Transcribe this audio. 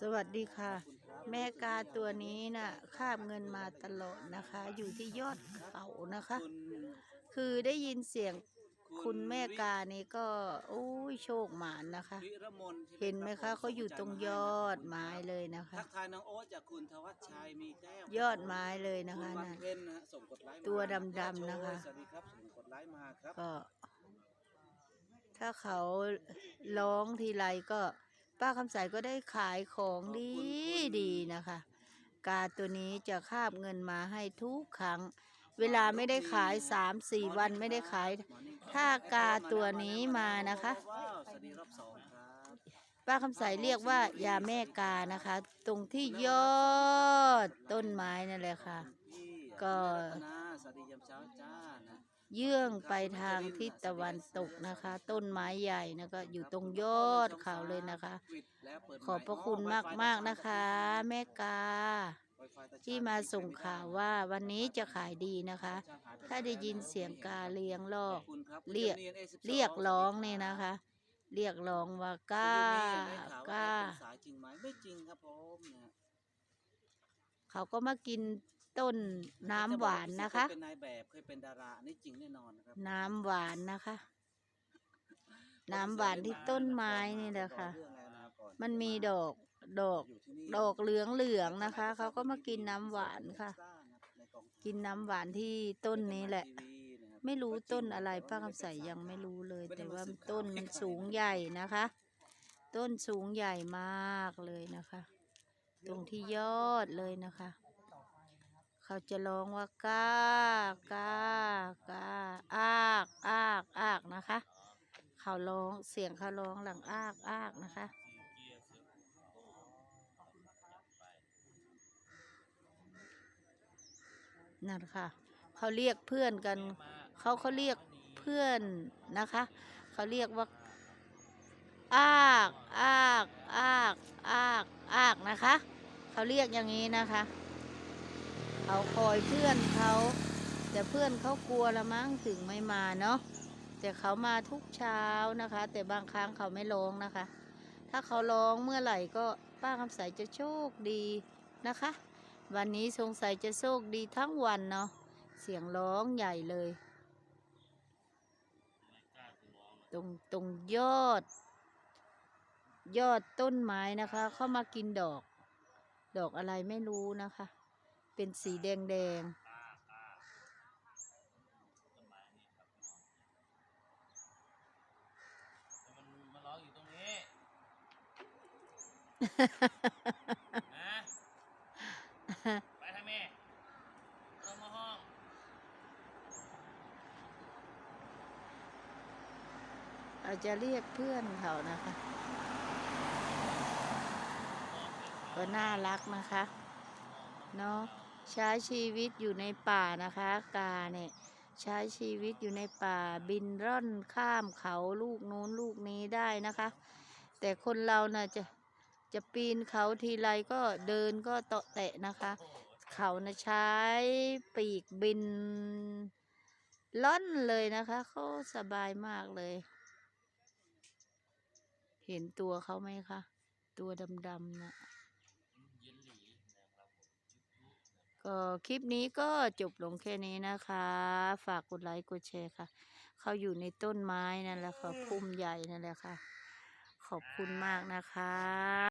สวัสดีค่ะ แม่กาตัวนี้น่ะคาบเงินมาตลอดนะคะ อยู่ที่ยอดเขานะคะคุณคือได้ยินเสียงคุณแม่กานี่ก็โอ้ยโชคหมานนะคะวิรมนใช่เห็นไหมรัคะบเขาอยู่ตรงยอดไม้เลยนะคะทักทายน้องโอ๊ตจากคุณธวัชชัยมีแก้วยอดไม้เลยนะคุณคะวันนั่นเพ็ญนะฮะส่งกดไลค์มาตัวแม่ดำๆโชนะคะสวัสดีครับส่งกดไลค์มาครับก็ถ้าเขาร้องทีไรก็ ป้าคำใสก็ได้ขายของดีดีนะคะ กาตัวนี้จะคาบเงินมาให้ทุกครั้ง เวลาไม่ได้ขายสามสี่วันไม่ได้ขาย ถ้ากาตัวนี้มานะคะว้าวสวัสดีรอบสองครับป้าคำใสเรียกว่ายาแม่กานะคะ ตรงที่ยอดต้นไม้นั่นแหละค่ะพี่ก็ รัตนาสวัสดียามเช้าจ้านะเยื่องไปทางทิศตะวันตกนะคะ ต้นไม้ใหญ่นะก็อยู่ตรงยอดเขาเลยนะคะปิดแล้วเปิดขอบพระคุณมากมากๆนะคะ แม่กา ที่มาส่งข่าวว่าวันนี้จะขายดีนะคะ ถ้าได้ยินเสียงกาเลียงลอกเรียกเรียกร้องนี่นะคะ เรียกร้องว่าก้ากล้าสายจริงไหมไม่จริงครับผมนะเขาก็มากิน ต้นน้ำหวานนะคะ เคยเป็นนายแบบเคยเป็นดาราอันนี้จริงแน่นอนนะครับน้ำหวานนะคะ น้ำหวานที่ต้นไม้นี่แหละค่ะเรื่องอะไรนะครับก่อนมันมีดอกดอก อยู่ที่นี่ดอกเหลืองเหลืองๆนะคะ เขาก็มากินน้ำหวานค่ะกินน้ำหวานที่ต้นนี้แหละไม่รู้ต้นอะไรป้าคำใสยังไม่รู้เลย แต่ว่าต้นมันสูงใหญ่นะคะ ต้นสูงใหญ่มากเลยนะคะ ตรงที่ยอดเลยนะคะ เขาจะร้องว่าก้าก้าก้าอากอากอากนะคะ เขาร้องเสียงเขาร้องหลังอากอากนะคะนั่นค่ะเขาเรียกเพื่อนกัน เขาเขาเรียกเพื่อนนะคะ เขาเรียกว่าอากอากอากอากอากนะคะ เขาเรียกอย่างนี้นะคะ เขาคอยเพื่อนเขาแต่เพื่อนเขากลัวละมั้งถึงไม่มาเนาะแต่เขามาทุกเช้านะคะ แต่บางครั้งเขาไม่ร้องนะคะ ถ้าเขาร้องเมื่อไหร่ก็ป้าคำใสจะโชคดีนะคะ วันนี้สงสัยจะโชคดีทั้งวันเนาะเสียงร้องใหญ่เลย ตรงตรงยอด ยอดต้นไม้นะคะ เข้ามากินดอก ดอกอะไรไม่รู้นะคะ เป็นสีแดงแดงมันมันร้องอยู่ตรงนี้นะไปทางแม่ลงมาห้องๆเราจะเรียกเพื่อนเขานะคะก็น่ารักนะคะ เนาะ ใช้ชีวิตอยู่ในป่านะคะกาเนี่ยใช้ชีวิตอยู่ในป่าบินร่อนข้ามเขาลูกนู้นลูกนี้ได้นะคะ แต่คนเราน่ะจะจะปีนเขาทีไรก็เดินก็เตาะแตะนะคะ เขานะใช้ปีกบินล่อนเลยนะคะเขาสบายมากเลย เห็นตัวเขาไหมคะ ตัวดำๆนะเย็นหลีนะครับผม ก็คลิปนี้ก็จบลงแค่นี้นะคะ ฝากกดไลค์กดแชร์ค่ะ เขาอยู่ในต้นไม้นั่นแหละค่ะพุ่มใหญ่นั่นแหละค่ะ ขอบคุณมากนะคะ